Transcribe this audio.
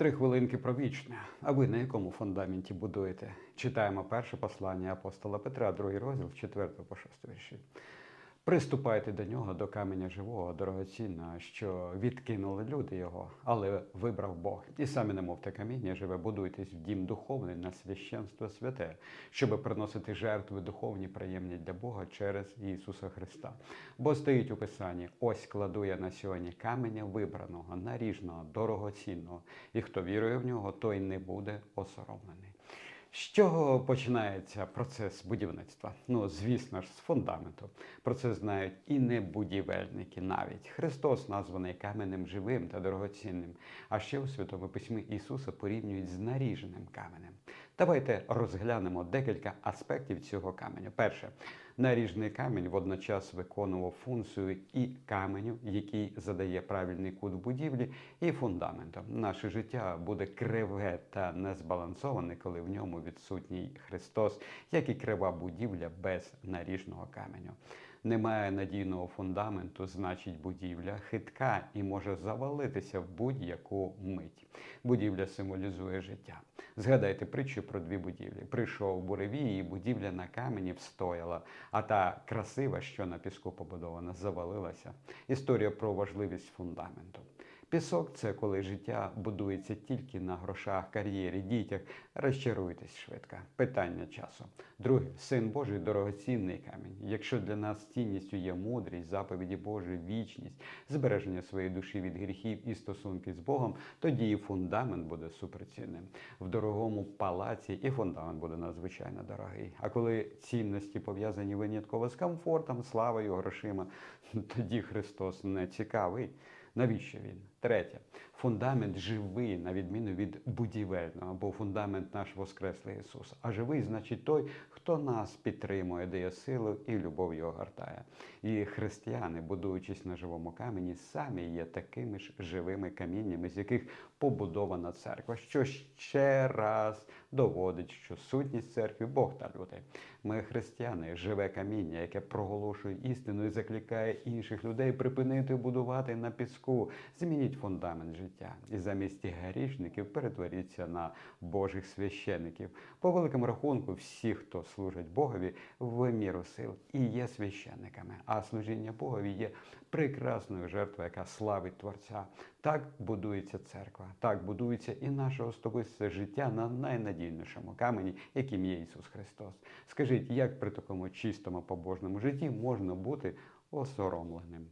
Три хвилинки про вічне. А ви на якому фундаменті будуєте? Читаємо перше послання апостола Петра, другий розділ, з 4 по 6 вірші. Приступайте до нього, до каменя живого, дорогоцінного, що відкинули люди його, але вибрав Бог. І самі, немов те каміння живе, будуйтесь в дім духовний на священство святе, щоб приносити жертви духовні, приємні для Бога через Ісуса Христа. Бо стоїть у Писанні: ось кладу я на сьогодні каменя вибраного, наріжного, дорогоцінного, і хто вірує в нього, той не буде осоромлений. З чого починається процес будівництва? Ну, звісно ж, з фундаменту. Про це знають і не будівельники навіть. Христос названий каменем живим та дорогоцінним. А ще у Святому Письмі Ісуса порівнюють з наріженим каменем. Давайте розглянемо декілька аспектів цього каменю. Перше, наріжний камінь водночас виконував функцію і каменю, який задає правильний кут будівлі, і фундаментом. Наше життя буде криве та незбалансоване, коли в ньому відсутній Христос, як і крива будівля без наріжного каменю. Немає надійного фундаменту, значить будівля хитка і може завалитися в будь-яку мить. Будівля символізує життя. Згадайте притчу про дві будівлі. Прийшов буревій, і будівля на камені встояла, а та красива, що на піску побудована, завалилася. Історія про важливість фундаменту. Пісок це коли життя будується тільки на грошах, кар'єрі, дітях. Розчаруйтесь швидко. Питання часу. Друге, син Божий дорогоцінний камінь. Якщо для нас цінністю є мудрість, заповіді Божі, вічність, збереження своєї душі від гріхів і стосунки з Богом, тоді і фундамент буде суперцінним. В дорогому палаці і фундамент буде надзвичайно дорогий. А коли цінності пов'язані винятково з комфортом, славою, грошима, тоді Христос не цікавий. Навіщо він? Третє. Фундамент живий, на відміну від будівельного, бо фундамент наш Воскреслий Ісус. А живий значить той, хто нас підтримує, дає силу і любов його гартає. І християни, будуючись на живому камені, самі є такими ж живими каміннями, з яких побудована церква, що ще раз доводить, що сутність церкви Бог та люди. Ми християни, живе каміння, яке проголошує істину і закликає інших людей припинити будувати на піску. Змініть фундамент життя і замість грішників перетворіться на Божих священиків. По великому рахунку, всі, хто служить Богові, в міру сил і є священниками. А служіння Богові є прекрасною жертвою, яка славить Творця. Так будується церква, так будується і наше особисте життя на найнадійнішому камені, яким є Ісус Христос. Скажіть, як при такому чистому побожному житті можна бути осоромленим?